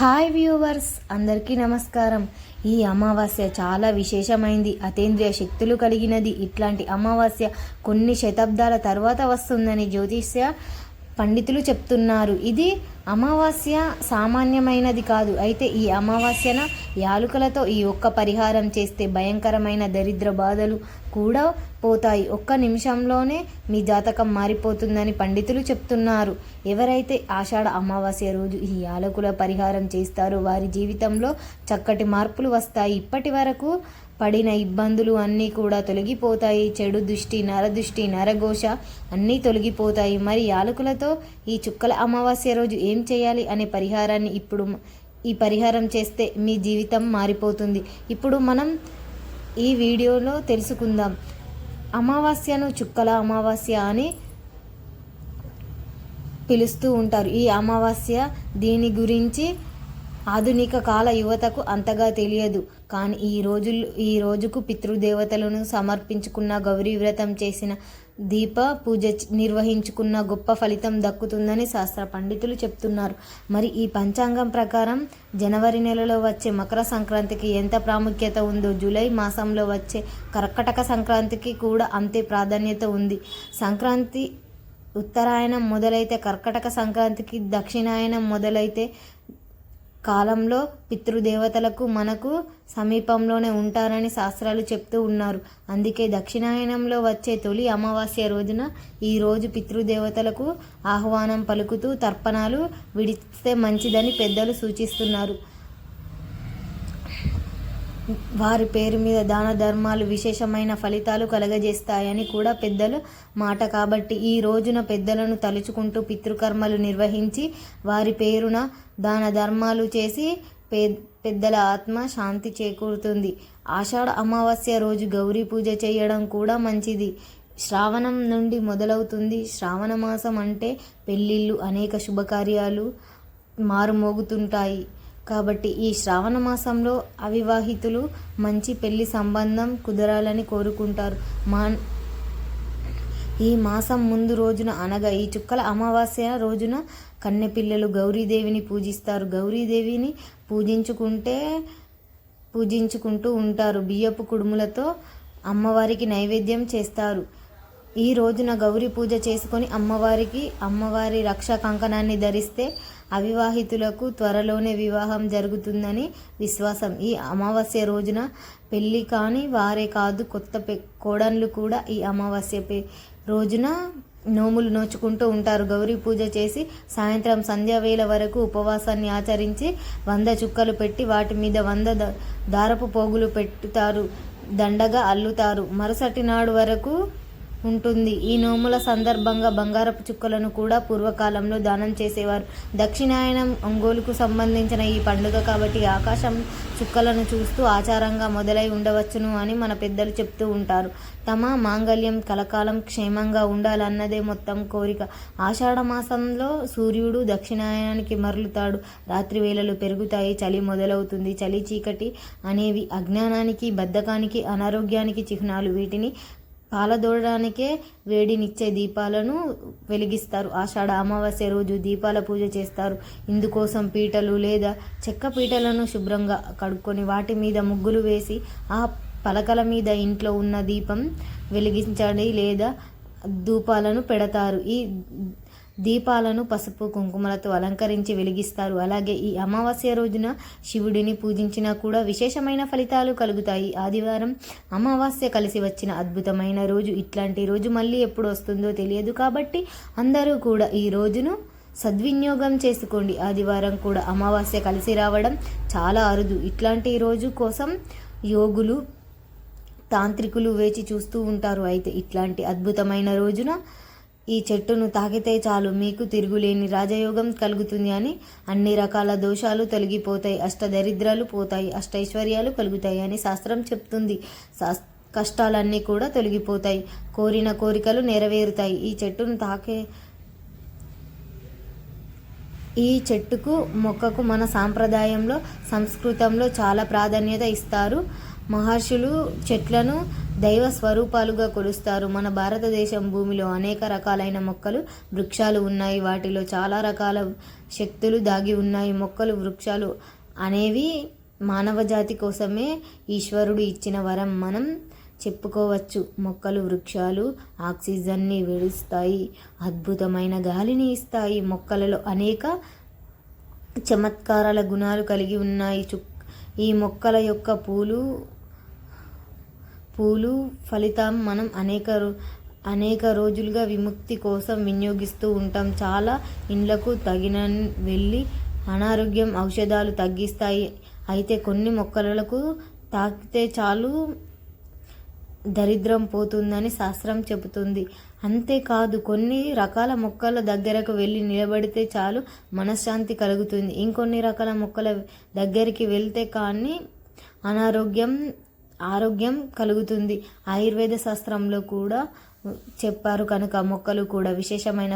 Hi viewers అందరికీ నమస్కారం. ఈ అమావాస్య చాలా విశేషమైంది. అతేంద్రియ శక్తులు కలిగినది. ఇట్లాంటి అమావాస్య కొన్ని శతాబ్దాల తర్వాత వస్తుందని జ్యోతిష్య పండితులు చెప్తున్నారు. ఇది అమావాస్య సామాన్యమైనది కాదు. అయితే ఈ అమావాస్యన యాలుకలతో ఈ ఒక్క పరిహారం చేస్తే భయంకరమైన దరిద్ర బాధలు కూడా పోతాయి. ఒక్క నిమిషంలోనే మీ జాతకం మారిపోతుందని పండితులు చెప్తున్నారు. ఎవరైతే ఆషాఢ అమావాస్య రోజు ఈ యాలకుల పరిహారం చేస్తారో వారి జీవితంలో చక్కటి మార్పులు వస్తాయి. ఇప్పటి వరకు పడిన ఇబ్బందులు అన్నీ కూడా తొలగిపోతాయి. చెడు దృష్టి నరదృష్టి నరఘోష అన్నీ తొలగిపోతాయి. మరి యాలకులతో ఈ చుక్కల అమావాస్య రోజు ఏం చేయాలి అనే పరిహారాన్ని ఇప్పుడు ఈ పరిహారం చేస్తే మీ జీవితం మారిపోతుంది. ఇప్పుడు మనం ఈ వీడియోలో తెలుసుకుందాం. అమావాస్యను చుక్కల అమావాస్య అని పిలుస్తూ ఉంటారు. ఈ అమావాస్య దీని గురించి ఆధునిక కాల యువతకు అంతగా తెలియదు. కానీ ఈ రోజులు ఈ రోజుకు పితృదేవతలను సమర్పించుకున్న గౌరీ వ్రతం చేసిన దీప పూజ నిర్వహించుకున్న గొప్ప ఫలితం దక్కుతుందని శాస్త్ర పండితులు చెప్తున్నారు. మరి ఈ పంచాంగం ప్రకారం జనవరి నెలలో వచ్చే మకర సంక్రాంతికి ఎంత ప్రాముఖ్యత ఉందో జూలై మాసంలో వచ్చే కర్కటక సంక్రాంతికి కూడా అంతే ప్రాధాన్యత ఉంది. సంక్రాంతి ఉత్తరాయణం మొదలైతే కర్కటక సంక్రాంతికి దక్షిణాయనం మొదలైతే కాలంలో పితృదేవతలకు మనకు సమీపంలోనే ఉంటారని శాస్త్రాలు చెప్తూ ఉన్నారు. అందుకే దక్షిణాయనంలో వచ్చే తొలి అమావాస్య రోజున ఈ రోజు పితృదేవతలకు ఆహ్వానం పలుకుతూ తర్పణాలు విడిస్తే మంచిదని పెద్దలు సూచిస్తున్నారు. వారి పేరు మీద దాన ధర్మాలు విశేషమైన ఫలితాలు కలగజేస్తాయని కూడా పెద్దలు మాట. కాబట్టి ఈ రోజున పెద్దలను తలుచుకుంటూ పితృకర్మలు నిర్వహించి వారి పేరున దాన ధర్మాలు చేసి పే పెద్దల ఆత్మ శాంతి చేకూరుతుంది. ఆషాఢ అమావాస్య రోజు గౌరీ పూజ చేయడం కూడా మంచిది. శ్రావణం నుండి మొదలవుతుంది. శ్రావణ మాసం అంటే పెళ్ళిళ్ళు అనేక శుభకార్యాలు మారుమోగుతుంటాయి. కాబట్టి ఈ శ్రావణ మాసంలో అవివాహితులు మంచి పెళ్ళి సంబంధం కుదరాలని కోరుకుంటారు. మా ఈ మాసం ముందు రోజున అనగా ఈ చుక్కల అమావాస్య రోజున కన్నెపిల్లలు గౌరీదేవిని పూజిస్తారు. గౌరీదేవిని పూజించుకుంటే పూజించుకుంటూ ఉంటారు. బియ్యపు కుడుములతో అమ్మవారికి నైవేద్యం చేస్తారు. ఈ రోజున గౌరీ పూజ చేసుకొని అమ్మవారికి అమ్మవారి రక్ష కంకణాన్ని ధరిస్తే అవివాహితులకు త్వరలోనే వివాహం జరుగుతుందని విశ్వాసం. ఈ అమావాస్య రోజున పెళ్ళి కాని వారే కాదు కొత్త పె కోడన్లు కూడా ఈ అమావాస్య పే రోజున నోములు నోచుకుంటూ ఉంటారు. గౌరీ పూజ చేసి సాయంత్రం సంధ్యావేళ వరకు ఉపవాసాన్ని ఆచరించి వంద చుక్కలు పెట్టి వాటి మీద వంద దారపు పోగులు పెట్టుతారు దండగా అల్లుతారు. మరుసటి నాడు వరకు ఉంటుంది. ఈ నోముల సందర్భంగా బంగారపు చుక్కలను కూడా పూర్వకాలంలో దానం చేసేవారు. దక్షిణాయనం ఒంగోలుకు సంబంధించిన ఈ పండుగ కాబట్టి ఆకాశం చుక్కలను చూస్తూ ఆచారంగా మొదలై ఉండవచ్చును అని మన పెద్దలు చెప్తూ ఉంటారు. తమ మాంగళ్యం కలకాలం క్షేమంగా ఉండాలన్నదే మొత్తం కోరిక. ఆషాఢ మాసంలో సూర్యుడు దక్షిణాయనానికి మరలుతాడు. రాత్రి వేళలు పెరుగుతాయి చలి మొదలవుతుంది. చలి చీకటి అనేవి అజ్ఞానానికి బద్ధకానికి అనారోగ్యానికి చిహ్నాలు. వీటిని పాలదోడడానికే వేడినిచ్చే దీపాలను వెలిగిస్తారు. ఆషాఢ అమావాస్య రోజు దీపాల పూజ చేస్తారు. ఇందుకోసం పీటలు లేదా చెక్క పీటలను శుభ్రంగా కడుక్కొని వాటి మీద ముగ్గులు వేసి ఆ పలకల మీద ఇంట్లో ఉన్న దీపం వెలిగించండి లేదా ధూపాలను పెడతారు. ఈ దీపాలను పసుపు కుంకుమలతో అలంకరించి వెలిగిస్తారు. అలాగే ఈ అమావాస్య రోజున శివుడిని పూజించినా కూడా విశేషమైన ఫలితాలు కలుగుతాయి. ఆదివారం అమావాస్య కలిసి వచ్చిన అద్భుతమైన రోజు. ఇట్లాంటి రోజు మళ్ళీ ఎప్పుడు వస్తుందో తెలియదు కాబట్టి అందరూ కూడా ఈ రోజును సద్వినియోగం చేసుకోండి. ఆదివారం కూడా అమావాస్య కలిసి రావడం చాలా అరుదు. ఇట్లాంటి రోజు కోసం యోగులు తాంత్రికులు వేచి చూస్తూ ఉంటారు. అయితే ఇట్లాంటి అద్భుతమైన రోజున ఈ చెట్టును తాకితే చాలు మీకు తిరుగులేని రాజయోగం కలుగుతుంది అని అన్ని రకాల దోషాలు తొలగిపోతాయి అష్టదరిద్రాలు పోతాయి అష్టైశ్వర్యాలు కలుగుతాయి అని శాస్త్రం చెప్తుంది. కష్టాలన్నీ కూడా తొలగిపోతాయి కోరిన కోరికలు నెరవేరుతాయి. ఈ చెట్టును తాకే ఈ చెట్టుకు మొక్కకు మన సాంప్రదాయంలో సంస్కృతంలో చాలా ప్రాధాన్యత ఇస్తారు. మహర్షులు చెట్లను దైవ స్వరూపాలుగా కొలుస్తారు. మన భారతదేశం భూమిలో అనేక రకాలైన మొక్కలు వృక్షాలు ఉన్నాయి. వాటిలో చాలా రకాల శక్తులు దాగి ఉన్నాయి. మొక్కలు వృక్షాలు అనేవి మానవ జాతి కోసమే ఈశ్వరుడు ఇచ్చిన వరం. మనం చెప్పుకోవచ్చు మొక్కలు వృక్షాలు ఆక్సిజన్ని విడుస్తాయి అద్భుతమైన గాలిని ఇస్తాయి. మొక్కలలో అనేక చమత్కారాల గుణాలు కలిగి ఉన్నాయి. చు ఈ మొక్కల యొక్క పూలు పూలు ఫలితం మనం అనేక రో- అనేక రోజులుగా విముక్తి కోసం వినియోగిస్తూ ఉంటాం. చాలా ఇండ్లకు తగిన వెళ్ళి అనారోగ్యం ఔషధాలు తగ్గిస్తాయి. అయితే కొన్ని మొక్కలకు తాకితే చాలు దరిద్రం పోతుందని శాస్త్రం చెబుతుంది. అంతేకాదు కొన్ని రకాల మొక్కల దగ్గరకు వెళ్ళి నిలబడితే చాలు మనశ్శాంతి కలుగుతుంది. ఇంకొన్ని రకాల మొక్కల దగ్గరికి వెళ్తే కానీ అనారోగ్యం ఆరోగ్యం కలుగుతుంది. ఆయుర్వేద శాస్త్రంలో కూడా చెప్పారు కనుక మొక్కలు కూడా విశేషమైన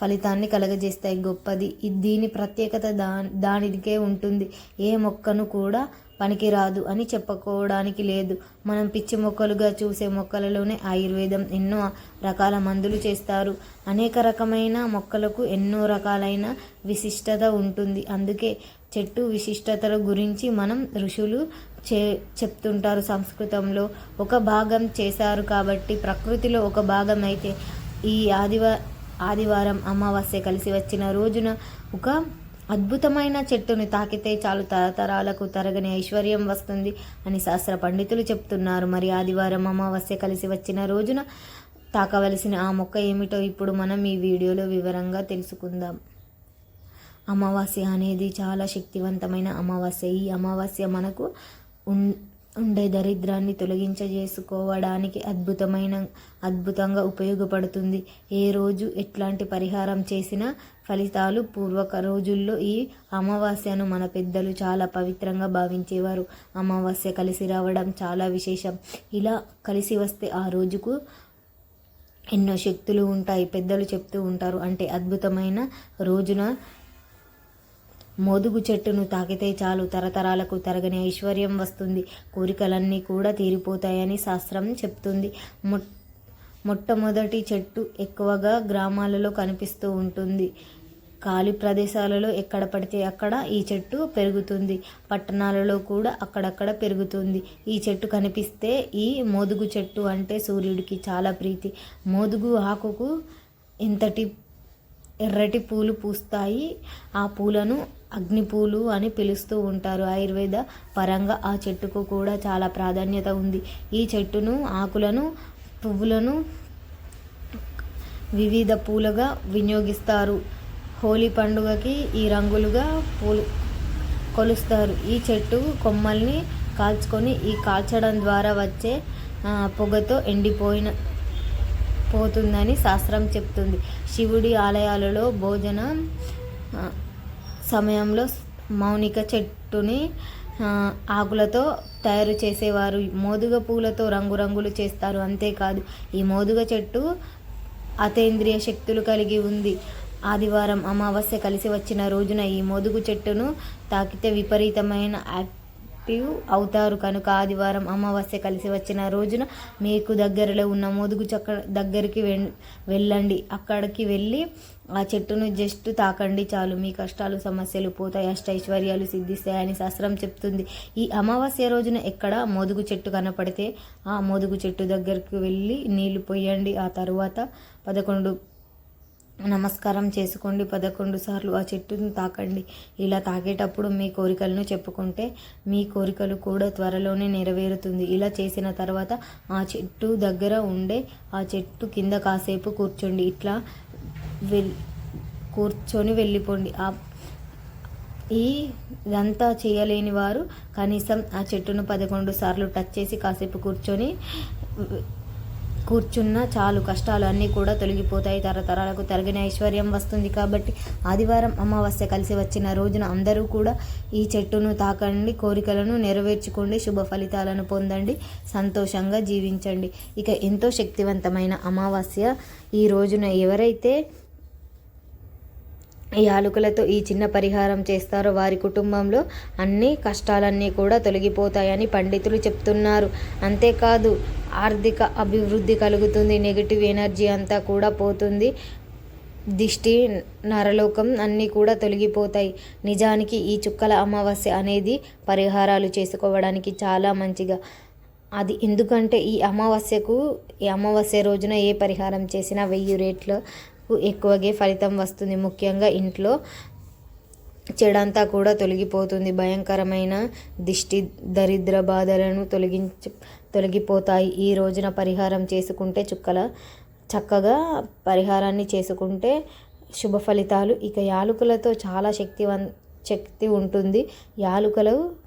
ఫలితాన్ని కలగజేస్తాయి. గొప్పది. దీని ప్రత్యేకత దా దానికే ఉంటుంది. ఏ మొక్కను కూడా పనికిరాదు అని చెప్పుకోవడానికి లేదు. మనం పిచ్చి మొక్కలుగా చూసే మొక్కలలోనే ఆయుర్వేదం ఎన్నో రకాల మందులు చేస్తారు. అనేక రకమైన మొక్కలకు ఎన్నో రకాలైన విశిష్టత ఉంటుంది. అందుకే చెట్టు విశిష్టతల గురించి మనం ఋషులు చే చెప్తుంటారు సంస్కృతంలో. ఒక భాగం చేశారు కాబట్టి ప్రకృతిలో ఒక భాగం అయితే ఈ ఆదివ ఆదివారం అమావాస్య కలిసి వచ్చిన రోజున ఒక అద్భుతమైన చెట్టును తాకితే చాలు తరతరాలకు తరగని ఐశ్వర్యం వస్తుంది అని శాస్త్ర పండితులు చెప్తున్నారు. మరి ఆదివారం అమావాస్య కలిసి వచ్చిన రోజున తాకవలసిన ఆ మొక్క ఏమిటో ఇప్పుడు మనం ఈ వీడియోలో వివరంగా తెలుసుకుందాం. అమావాస్య అనేది చాలా శక్తివంతమైన అమావాస్య. ఈ అమావాస్య మనకు ఉన్- ఉండే దరిద్రాన్ని తొలగించజేసుకోవడానికి అద్భుతమైన అద్భుతంగా ఉపయోగపడుతుంది. ఏ రోజు ఎట్లాంటి పరిహారం చేసినా ఫలితాలు పూర్వక రోజుల్లో ఈ అమావాస్యను మన పెద్దలు చాలా పవిత్రంగా భావించేవారు. అమావాస్య కలిసి రావడం చాలా విశేషం. ఇలా కలిసి వస్తే ఆ రోజుకు ఎన్నో శక్తులు ఉంటాయి. పెద్దలు చెప్తూ ఉంటారు. అంటే అద్భుతమైన రోజున మోదుగు చెట్టును తాకితే చాలు. తరతరాలకు తరగని ఐశ్వర్యం వస్తుంది. కోరికలన్నీ కూడా తీరిపోతాయని శాస్త్రం చెప్తుంది. మొ మొట్టమొదటి చెట్టు ఎక్కువగా గ్రామాలలో కనిపిస్తూ ఉంటుంది. ఖాళీ ప్రదేశాలలో ఎక్కడ పడితే అక్కడ ఈ చెట్టు పెరుగుతుంది. పట్టణాలలో కూడా అక్కడక్కడ పెరుగుతుంది. ఈ చెట్టు కనిపిస్తే ఈ మోదుగు చెట్టు అంటే సూర్యుడికి చాలా ప్రీతి. మోదుగు ఆకుకు ఎంతటి ఎర్రటి పూలు పూస్తాయి. ఆ పూలను అగ్ని పూలు అని పిలుస్తూ ఉంటారు. ఆయుర్వేద పరంగా ఆ చెట్టుకు కూడా చాలా ప్రాధాన్యత ఉంది. ఈ చెట్టును ఆకులను పువ్వులను వివిధ పూలుగా వినియోగిస్తారు. హోలీ పండుగకి ఈ రంగులుగా పూలు కొలుస్తారు. ఈ చెట్టు కొమ్మల్ని కాల్చుకొని ఈ కాల్చడం ద్వారా వచ్చే పొగతో ఎండిపోయిన పోతుందని శాస్త్రం చెప్తుంది. శివుడి ఆలయాలలో భోజన సమయంలో మౌనిక చెట్టుని ఆకులతో తయారు చేసేవారు. మోదుగ పూలతో రంగురంగులు చేస్తారు. అంతేకాదు ఈ మోదుగ చెట్టు అతేంద్రియ శక్తులు కలిగి ఉంది. ఆదివారం అమావాస్య కలిసి వచ్చిన రోజున ఈ మోదుగు చెట్టును తాకితే విపరీతమైన యాక్టివ్ అవుతారు. కనుక ఆదివారం అమావాస్య కలిసి వచ్చిన రోజున మీకు దగ్గరలో ఉన్న మోదుగు చెక్క దగ్గరికి వె వెళ్ళండి. అక్కడికి వెళ్ళి ఆ చెట్టును జస్ట్ తాకండి చాలు. మీ కష్టాలు సమస్యలు పోతాయి అష్టైశ్వర్యాలు సిద్ధిస్తాయని శాస్త్రం చెప్తుంది. ఈ అమావాస్య రోజున ఎక్కడ మోదుగు చెట్టు కనపడితే ఆ మోదుగు చెట్టు దగ్గరికి వెళ్ళి నీళ్ళు పోయండి. ఆ తర్వాత పదకొండు నమస్కారం చేసుకోండి పదకొండు సార్లు ఆ చెట్టును తాకండి. ఇలా తాకేటప్పుడు మీ కోరికలను చెప్పుకుంటే మీ కోరికలు కూడా త్వరలోనే నెరవేరుతుంది. ఇలా చేసిన తర్వాత ఆ చెట్టు దగ్గర ఉండే ఆ చెట్టు కింద కాసేపు కూర్చోండి. ఇట్లా వెల్ కూర్చొని వెళ్ళిపోండి. ఆ ఈ ఇదంతా చేయలేని వారు కనీసం ఆ చెట్టును పదకొండు సార్లు టచ్ చేసి కాసేపు కూర్చొని కూర్చున్న చాలు కష్టాలు అన్నీ కూడా తొలగిపోతాయి. తరతరాలకు తరగని ఐశ్వర్యం వస్తుంది కాబట్టి ఆదివారం అమావాస్య కలిసి వచ్చిన రోజున అందరూ కూడా ఈ చెట్టును తాకండి కోరికలను నెరవేర్చుకోండి శుభ ఫలితాలను పొందండి సంతోషంగా జీవించండి. ఇక ఎంతో శక్తివంతమైన అమావాస్య ఈ రోజున ఎవరైతే ఈ యాలకులతో ఈ చిన్న పరిహారం చేస్తారో వారి కుటుంబంలో అన్ని కష్టాలన్నీ కూడా తొలగిపోతాయని పండితులు చెప్తున్నారు. అంతేకాదు ఆర్థిక అభివృద్ధి కలుగుతుంది నెగిటివ్ ఎనర్జీ అంతా కూడా పోతుంది. దిష్టి నరలోకం అన్నీ కూడా తొలగిపోతాయి. నిజానికి ఈ చుక్కల అమావాస్య అనేది పరిహారాలు చేసుకోవడానికి చాలా మంచిగా. అది ఎందుకంటే ఈ అమావాస్యకు ఈ అమావాస్య రోజున ఏ పరిహారం చేసినా వెయ్యి రేట్లు ఎక్కువగా ఫలితం వస్తుంది. ముఖ్యంగా ఇంట్లో చెడంతా కూడా తొలగిపోతుంది. భయంకరమైన దిష్టి దరిద్ర బాధలను తొలగించ తొలగిపోతాయి. ఈ రోజున పరిహారం చేసుకుంటే చుక్కల చక్కగా పరిహారాన్ని చేసుకుంటే శుభ ఫలితాలు. ఇక యాలుకలతో చాలా శక్తివన్ శక్తి ఉంటుంది. యాలుకలు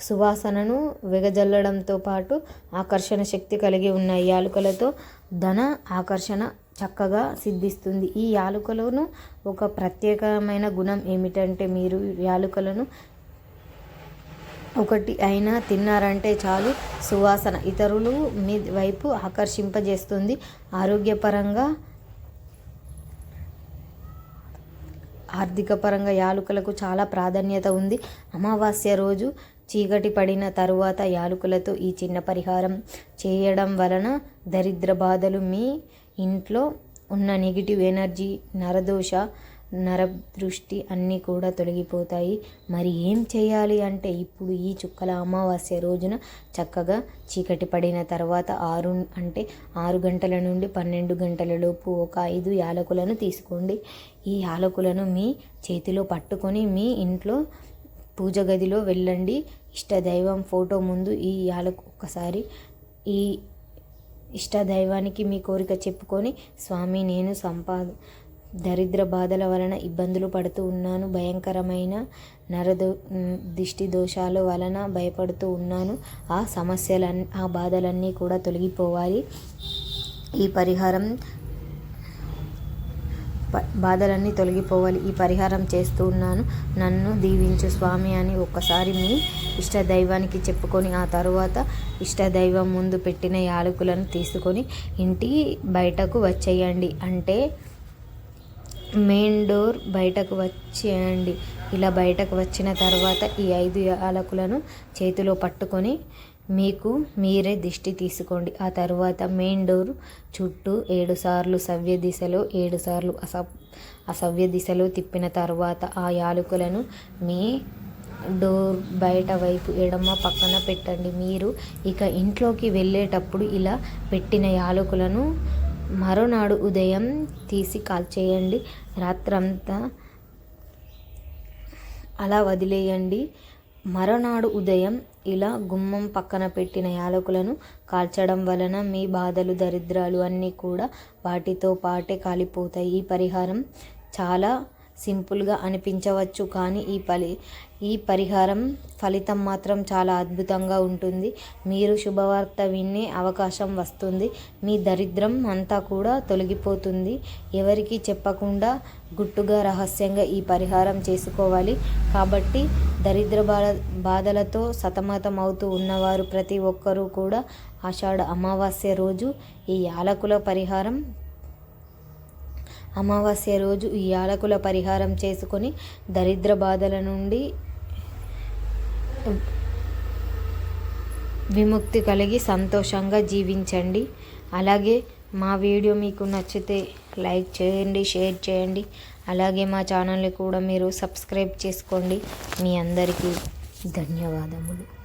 సువాసనను వెగజల్లడంతో పాటు ఆకర్షణ శక్తి కలిగి ఉన్నాయి. యాలుకలతో ధన ఆకర్షణ చక్కగా సిద్ధిస్తుంది. ఈ యాలుకలను ఒక ప్రత్యేకమైన గుణం ఏమిటంటే మీరు యాలుకలను ఒకటి అయినా తిన్నారంటే చాలు సువాసన. ఇతరులు మీ వైపు ఆకర్షింపజేస్తుంది. ఆరోగ్యపరంగా ఆర్థిక పరంగా యాలుకలకు చాలా ప్రాధాన్యత ఉంది. అమావాస్య రోజు చీకటి పడిన తరువాత యాలకులతో ఈ చిన్న పరిహారం చేయడం వలన దరిద్ర బాధలు మీ ఇంట్లో ఉన్న నెగిటివ్ ఎనర్జీ నరదోష నరదృష్టి అన్నీ కూడా తొలగిపోతాయి. మరి ఏం చేయాలి అంటే ఇప్పుడు ఈ చుక్కల అమావాస్య రోజున చక్కగా చీకటి పడిన తర్వాత ఆరు అంటే ఆరు గంటల నుండి పన్నెండు గంటల లోపు ఒక ఐదు యాలకులను తీసుకోండి. ఈ యాలకులను మీ చేతిలో పట్టుకొని మీ ఇంట్లో పూజ గదిలో వెళ్ళండి. ఇష్టదైవం ఫోటో ముందు ఈ యాలకు ఒక్కసారి ఈ ఇష్టదైవానికి మీ కోరిక చెప్పుకొని స్వామి నేను సంపాద దరిద్ర బాధల వలన ఇబ్బందులు పడుతూ ఉన్నాను. భయంకరమైన నరదో దిష్టి దోషాల వలన భయపడుతూ ఉన్నాను. ఆ సమస్యలన్నీ ఆ బాధలన్నీ కూడా తొలగిపోవాలి. ఈ పరిహారం బాధలన్నీ తొలగిపోవాలి. ఈ పరిహారం చేస్తూ ఉన్నాను నన్ను దీవించు స్వామి అని ఒక్కసారి మీ ఇష్టదైవానికి చెప్పుకొని ఆ తరువాత ఇష్టదైవం ముందు పెట్టిన యాలకులను తీసుకొని ఇంటి బయటకు వచ్చేయండి. అంటే మెయిన్ డోర్ బయటకు వచ్చేయండి. ఇలా బయటకు వచ్చిన తర్వాత ఈ ఐదు యాలకులను చేతిలో పట్టుకొని మీకు మీరే దిష్టి తీసుకోండి. ఆ తరువాత మెయిన్ డోర్ చుట్టూ ఏడు సార్లు సవ్య దిశలో ఏడు సార్లు అస అసవ్య దిశలో తిప్పిన తర్వాత ఆ యాలకులను మీ డోర్ బయట వైపు ఎడమ పక్కన పెట్టండి. మీరు ఇక ఇంట్లోకి వెళ్ళేటప్పుడు ఇలా పెట్టిన యాలకులను మరోనాడు ఉదయం తీసి కాల్చేయండి. రాత్రంతా అలా వదిలేయండి. మరనాడు ఉదయం ఇలా గుమ్మం పక్కన పెట్టిన యాలకులను కాల్చడం వలన మీ బాధలు దరిద్రాలు అన్నీ కూడా వాటితో పాటే కాలిపోతాయి. ఈ పరిహారం చాలా సింపుల్గా అనిపించవచ్చు కానీ ఈ పలి ఈ పరిహారం ఫలితం మాత్రం చాలా అద్భుతంగా ఉంటుంది. మీరు శుభవార్త వినే అవకాశం వస్తుంది. మీ దరిద్రం అంతా కూడా తొలగిపోతుంది. ఎవరికి చెప్పకుండా గుట్టుగా రహస్యంగా ఈ పరిహారం చేసుకోవాలి. కాబట్టి దరిద్ర బాధ బాధలతో సతమతం అవుతూ ఉన్నవారు ప్రతి ఒక్కరూ కూడా ఆషాఢ అమావాస్య రోజు ఈ యాలకుల పరిహారం అమావాస్య రోజు ఈ యాలకుల పరిహారం చేసుకొని దరిద్ర బాధల నుండి విముక్తి కలిగి సంతోషంగా జీవించండి. అలాగే మా వీడియో మీకు నచ్చితే లైక్ చేయండి షేర్ చేయండి. అలాగే మా ఛానల్ని కూడా మీరు సబ్స్క్రైబ్ చేసుకోండి. మీ అందరికీ ధన్యవాదములు.